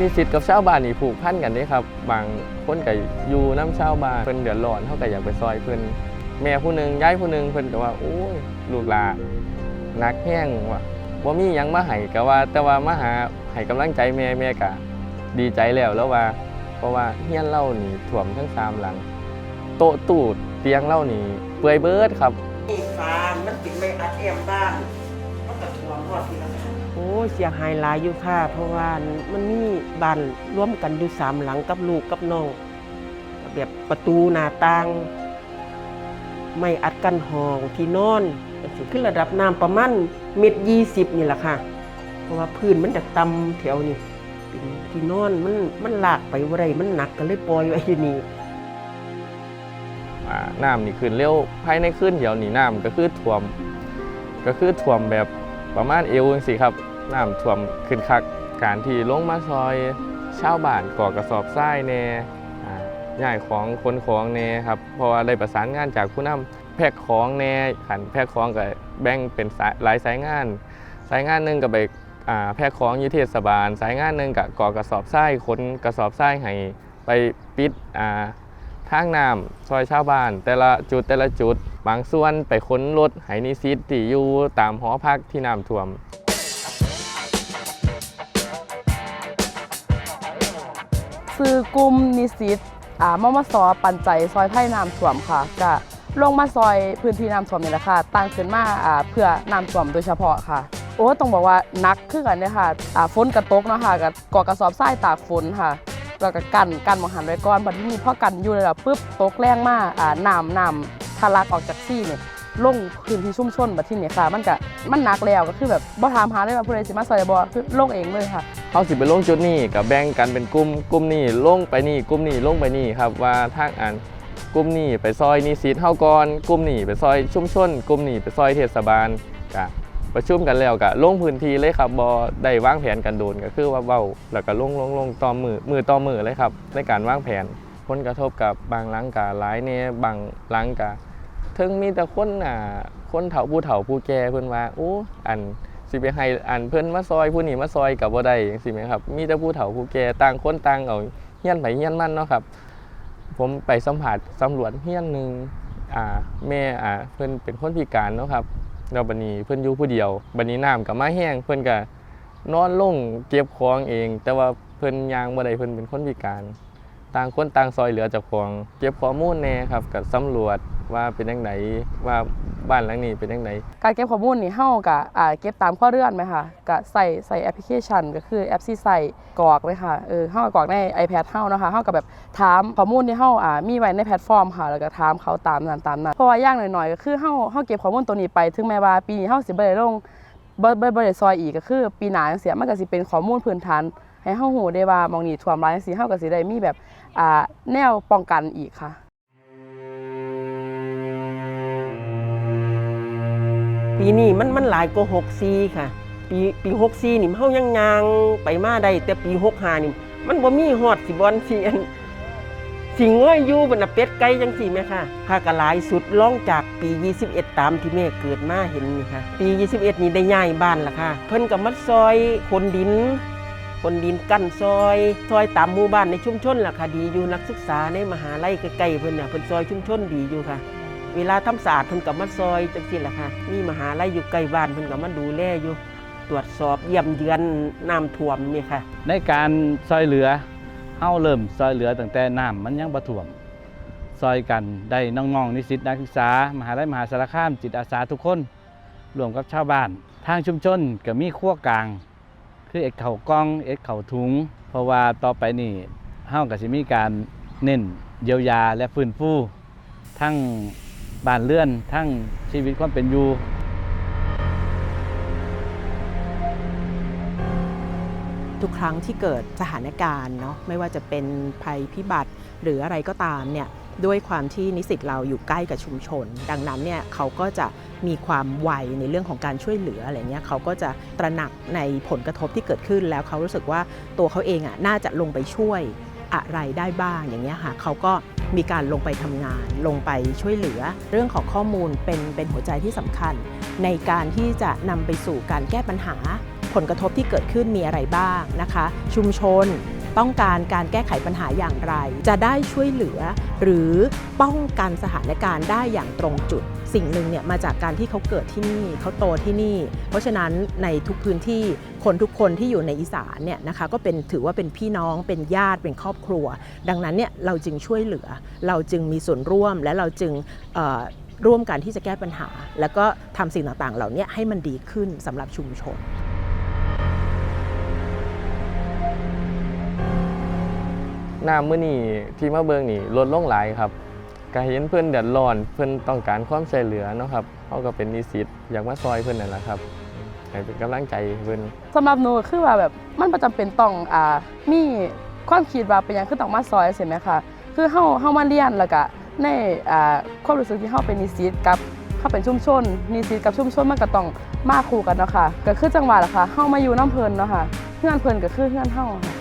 นิสิตกับชาวบ้านนี่ผูกพันกันเด้ครับ บางคนก็อยู่น้ำชาวบ้านเพิ่นเดือดร้อนเขาก็อยากไปซอยเพิ่นแม่ผู้หนึ่งยายผู้หนึ่งเพิ่นก็ว่าโอ้ยลูกหลาหนักแห้งว่ะบ่มีหยังมาให้ก็ว่า แต่ว่ามาหาให้กำลังใจแม่แม่ก็ดีใจแล้วแล้วว่า เพราะว่าเฮียนเล่านี่ถ่วมทั้งสามหลัง โต๊ะตู้เตียงเล่านี่เปื่อยเบิดครับนี่ฟานมันปิดไม่อัดแอมบ้านมันก็ท่วมหมดทีละ อ้เสียหายหลายอยู่ค่ะ เพราะว่ามันมีบ้านร่วมกันอยู่สามหลังกับลูกกับน้องแบบประตูหน้าต่างไม่อัดกันห้องที่นอนสิขึ้นระดับน้ำประมาณเมตรยี่สิบนี่แหละค่ะ เพราะว่าพื้นมันจะต่ำแถวนี้เป็นที่นอนมันมันลากไปว่าไรมันหนักก็เลยปล่อยไว้ที่นี่น้ำนี่ขึ้นเร็วภายในคืนเดี๋ยวนี่น้ำก็คือท่วม ก็คือท่วมแบบประมาณเอวจังซี่ครับ น้ำท่วมขึ้นคักการที่ลงมาซอยชาวบ้านก่อกระสอบทรายแน่อ่าย้ายของคนของแน่ครับเพราะว่าได้ประสานงานจากผู้นำแพ็คของแน่ขันแพ็คของก็แบ่งเป็นสายหลายสายงาน สายงานหนึ่งก็ไปอ่าแพ็คของยุเทศบาล สายงานหนึ่งก็ก่อกระสอบทรายขนกระสอบทรายให้ไปปิดอ่าทางน้ำซอยชาวบ้าน แต่ละจุดแต่ละจุด บางส่วนไปค้นรถไหนิสิตที่อยู่ตามหอพักที่น้ำท่วม ซื้อกลุ่มนิสิตอ่ามมสปันใจซอยไผ่น้ำท่วมค่ะก็ลงมาซอยพื้นที่น้ำท่วมนี่แหละค่ะตั้งขึ้นมาอ่าเพื่อน้ำท่วมโดยเฉพาะค่ะ โอ้ต้องบอกว่านักขึ้นกันเนี่ยค่ะอ่าฝนกระตกเนาะค่ะกับกอกระสอบทรายตากฝนค่ะแล้วก็กันกันมหันไว้ก่อนบัดนี้พอกันอยู่เลยล่ะปุ๊บตกแรงมากอ่าน้ำน้ำทะลักออกจากซี่เนี่ยลงพื้นที่ชุ่มชนบัดที่เนี่ยค่ะ มันก็มันหนักแล้วก็คือแบบบ่ถามหาเลยว่าผู้ใดสิมาซอยบ่คือลงเองเลยค่ะ เขาสิไปลงจุดนี้กับแบ่งกันเป็นกลุ่มกลุ่มนี้ลงไปนี่กลุ่มนี้ลงไปนี่ครับว่าทางอันกลุ่มนี้ไปซอยนิสิตเฮาก่อนกลุ่มนี้ไปซอยชุมชนกลุ่มนี้ไปซอยเทศบาลกะประชุมกันแล้วกะลงพื้นที่เลยครับบอได้วางแผนกันโดนก็คือว่าเว้าแล้วก็ลงลงลงต่อมือมือต่อมือเลยครับในการวางแผนผลกระทบกับบางหลังกะหลายเนี่ยบางหลังกะถึงมีแต่คนอ่าคนเฒ่าผู้เฒ่าผู้แก่เพิ่นว่าโอ้อัน สิไปให้อันเพิ่นมาซอยผู้นี้มาซอยกับบ่ได้จังซี่แหมครับมีแต่ผู้เฒ่าผู้แก่ต่างคนต่างเอาเฮียนไผเฮียนมันเนาะครับ ผมไปสัมผัสสำรวจเฮียนหนึ่งอ่าแม่อ่าเพิ่นเป็นคนพิการเนาะครับแล้วบัดนี้เพิ่นอยู่ผู้เดียวบัดนี้น้ำก็มาแห้งเพิ่นก็นอนลงเก็บของเอง แต่ว่าเพิ่นยางบ่ได้เพิ่นเป็นคนพิการ ต่างคนต่างซอยเหลือจากของเก็บข้อมูลแน่ครับก็สำรวจว่าเป็นจังไดว่า บ้านหลังนี้เป็นจังไดการเก็บข้อมูลนี่เฮาก็อ่าเก็บตามข้อเรื่อนไหมคะก็ใส่ใส่แอปพลิเคชัน ก็คือแอปที่ใส่กรอกเลยค่ะเออเฮาก็กรอกใน iPad เฮานะคะเฮาก็แบบถามข้อมูลที่เฮาอ่ามีไว้ในแพลตฟอร์มค่ะแล้วก็ถามเขาตามนั้นตามนั้นเพราะว่าย่างหน่อยๆก็คือเฮาเฮาเก็บข้อมูลตัวนี้ไปถึงแม้ว่าปีนี้เฮาสิบ่ได้ลงบ่บ่บ่ได้ซอยอีกก็คือ ปีหน้าจังซี่มันก็สิเป็นข้อมูลพื้นฐานให้เฮาฮู้ได้ว่ามองนี้ท่วมหลายจังซี่เฮาก็สิได้มีแบบอ่าแนวป้องกันอีกค่ะ ปีนี้มันมันหลายกว่าหกซีค่ะ ปีปีหกซีนี่เฮายังยางไปมาได้แต่ปีหกหานี่ มันบ่มีฮอดสิบอนสิอันสิง้อยอยู่บนน่ะเป็ดไก่จังซี่แม่ค่ะค่าก็หลายสุดล่องจากปี 21 ตามที่แม่เกิดมาเห็นนี่ค่ะ ปี 21 นี่ได้ย้ายบ้านละค่ะ เพิ่นก็มาซอยคนดิน คนดินกั้นซอย ซอยตามหมู่บ้านในชุมชนล่ะค่ะ ดีอยู่นักศึกษาในมหาลัยใกล้ๆเพิ่นน่ะเพิ่นซอยชุมชนดีอยู่ค่ะ เวลาทำสะอาดเพิ่นก็มาซอยจังซี่แหละค่ะ มีมหาลัยอยู่ใกล้บ้านเพิ่นก็มาดูแลอยู่ ตรวจสอบเยี่ยมเยือนน้ำท่วมนี่ค่ะ ในการซอยเหลือเฮาเริ่มซอยเหลือตั้งแต่น้ำมันยังบ่ท่วม ซอยกันได้น้องๆนิสิตนักศึกษามหาลัยมหาสารคามจิตอาสาทุกคนรวมกับชาวบ้าน ทางชุมชนก็มีขั้วกลาง คือเอ็ดเข่ากล้องเอ็ดเข่าถุง เพราะว่าต่อไปนี่เฮาก็สิมีการเน้นเยียวยาและฟื้นฟูทั้ง บ้านเรือนทั้งชีวิตความเป็นอยู่ทุกครั้งที่เกิดสถานการณ์เนาะไม่ว่าจะเป็นภัยพิบัติหรืออะไรก็ตามเนี่ยด้วยความที่นิสิตเราอยู่ใกล้กับชุมชน ดังนั้นเนี่ยเขาก็จะมีความไวในเรื่องของการช่วยเหลืออะไรเงี้ยเขาก็จะตระหนักในผลกระทบที่เกิดขึ้นแล้วเขารู้สึกว่าตัวเขาเองอะน่าจะลงไปช่วยอะไรได้บ้างอย่างเงี้ยค่ะเขาก็ มีการลงไปทำงาน ลงไปช่วยเหลือ เรื่องของข้อมูลเป็นเป็นหัวใจที่สำคัญ ในการที่จะนำไปสู่การแก้ปัญหา ผลกระทบที่เกิดขึ้นมีอะไรบ้างนะคะ ชุมชน ต้องการการแก้ไขปัญหาอย่างไร จะได้ช่วยเหลือ หรือป้องกันสถานการณ์ได้อย่างตรงจุด สิ่งหนึ่งเนี่ยมาจากการที่เขาเกิดที่นี่เขาโตที่นี่ เพราะฉะนั้นในทุกพื้นที่คนทุกคนที่อยู่ในอีสานเนี่ยนะคะก็เป็นถือว่าเป็นพี่น้องเป็นญาติเป็นครอบครัว ดังนั้นเนี่ยเราจึงช่วยเหลือ เราจึงมีส่วนร่วมและเราจึงร่วมกันที่จะแก้ปัญหา แล้วก็ทำสิ่งต่างๆ เหล่านี้ให้มันดีขึ้นสำหรับชุมชน น้ำมื้อนี้ที่มาเบิงนี่ลดลงหลายครับก็เห็นเพิ่อนเดือดร้อนเพิ่อนต้องการความช่วยเหลือเนาะครับเขาก็เป็นนิสิตอยากมาซอยเพิ่อนนั่นแหละครับให้เป็นกำลังใจเพิ่อนสำหรับหนูคือว่าแบบมันประจำเป็นต้องอ่ามีความคิดว่าเป็นยังคือต้องมาซอยใช่ไหมคะคือเฮาเฮามาเรียนแล้วก็ในอ่าความรู้สึกที่เฮาเป็นนิสิตกับเฮาเป็นชุมชนนิสิตกับชุมชนมันก็ต้องมาคู่กันเนาะค่ะก็คือจังหวะล่ะค่ะเฮามาอยู่น้ำเพลินเนาะค่ะเฮือนเพลินก็คือเฮือนเฮาค่ะ